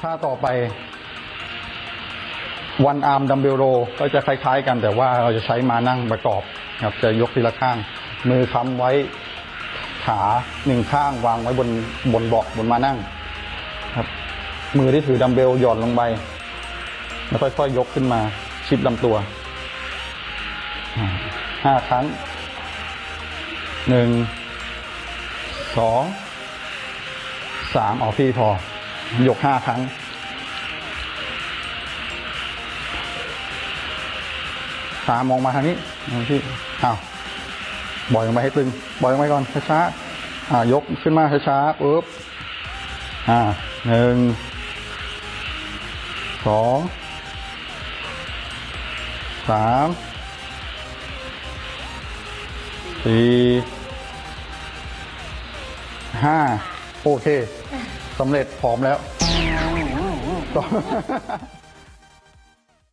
ท่าต่อไปวันอาร์มดัมเบลโรก็จะคล้าย ๆ กันแต่ว่าเราจะใช้มานั่งประกอบครับจะยกทีละข้าง มือค้ำไว้ขาหนึ่งข้างวางไว้บนบนเบาะบนมานั่งครับ มือที่ถือดัมเบลหย่อนลงไปแล้วค่อยๆยกขึ้นมา ชิดลำตัวห้าครั้งหนึ่งสองสามออกพี่พอ ยกห้าครั้งตามองมาทางนี้ที่อ้าวบ่อยลงไปให้ตึงบ่อยลงไปก่อนช้าๆอ่ายกขึ้นมาช้าๆปุ๊บอ่าหนึ่งสองสามสี่ห้า โอเคสำเร็จพร้อมแล้ว